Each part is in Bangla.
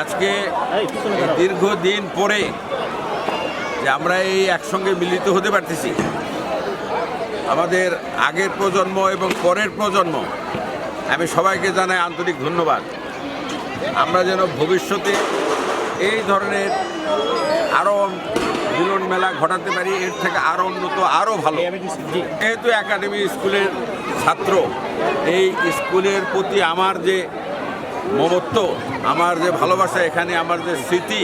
আজকে দীর্ঘদিন পরে যে আমরা এই একসঙ্গে মিলিত হতে পারতেছি। আমাদের আগের প্রজন্ম এবং পরের প্রজন্ম, আমি সবাইকে জানাই আন্তরিক ধন্যবাদ। আমরা যেন ভবিষ্যতে এই ধরনের আরও মিলন মেলা ঘটাতে পারি, এর থেকে আরও উন্নত আরও ভালো। যেহেতু একাডেমি স্কুলের ছাত্র, এই স্কুলের প্রতি আমার যে মমত্ব, আমার যে ভালোবাসা, এখানে আমার যে স্মৃতি,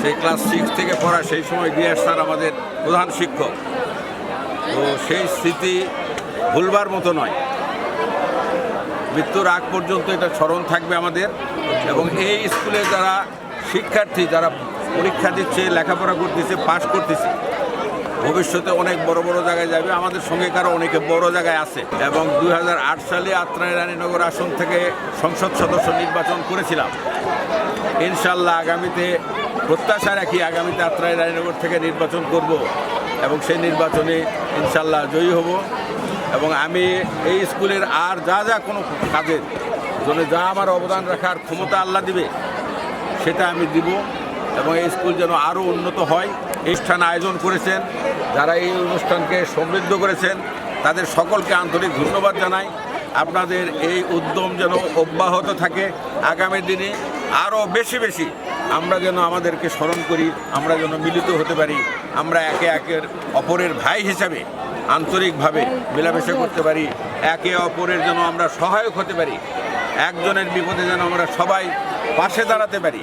সেই ক্লাস সিক্স থেকে পড়া সেই সময় বিয়ার স্যার আমাদের প্রধান শিক্ষক। তো সেই স্মৃতি ভুলবার মতো নয়। মৃত্যুর আগ পর্যন্ত এটা স্মরণ থাকবে আমাদের এবং এই স্কুলে যারা শিক্ষার্থী, যারা পরীক্ষা দিচ্ছে, লেখাপড়া করতেছে পাশ করতেছে ভবিষ্যতে অনেক বড় বড় জায়গায় যাবে। আমাদের সঙ্গে কারও অনেকে বড় জায়গায় আছে। এবং দু হাজার আট সালে আত্রাই রানীনগর আসন থেকে সংসদ সদস্য নির্বাচন করেছিলাম। ইনশাল্লাহ আগামীতে প্রত্যাশা রাখি আগামীতে আত্রাই রানীনগর থেকে নির্বাচন করব এবং সেই নির্বাচনে ইনশাল্লাহ জয়ী হব। এবং আমি এই স্কুলের আর যা যা কোনো কাজের জন্য যা আমার অবদান রাখার ক্ষমতা আল্লাহ দিবে, সেটা আমি দিব। এবং এই স্কুল যেন আরও উন্নত হয়। অনুষ্ঠান আয়োজন করেছেন, যারা এই অনুষ্ঠানকে সমৃদ্ধ করেছেন, তাদের সকলকে আন্তরিক ধন্যবাদ জানাই। আপনাদের এই উদ্যম যেন অব্যাহত থাকে, আগামী দিনে আরও বেশি বেশি আমরা যেন আমাদেরকে স্মরণ করি, আমরা যেন মিলিত হতে পারি, আমরা একে একের অপরের ভাই হিসাবে আন্তরিকভাবে মেলামেশা করতে পারি, একে অপরের যেন আমরা সহায়ক হতে পারি, একজনের বিপদে যেন আমরা সবাই পাশে দাঁড়াতে পারি।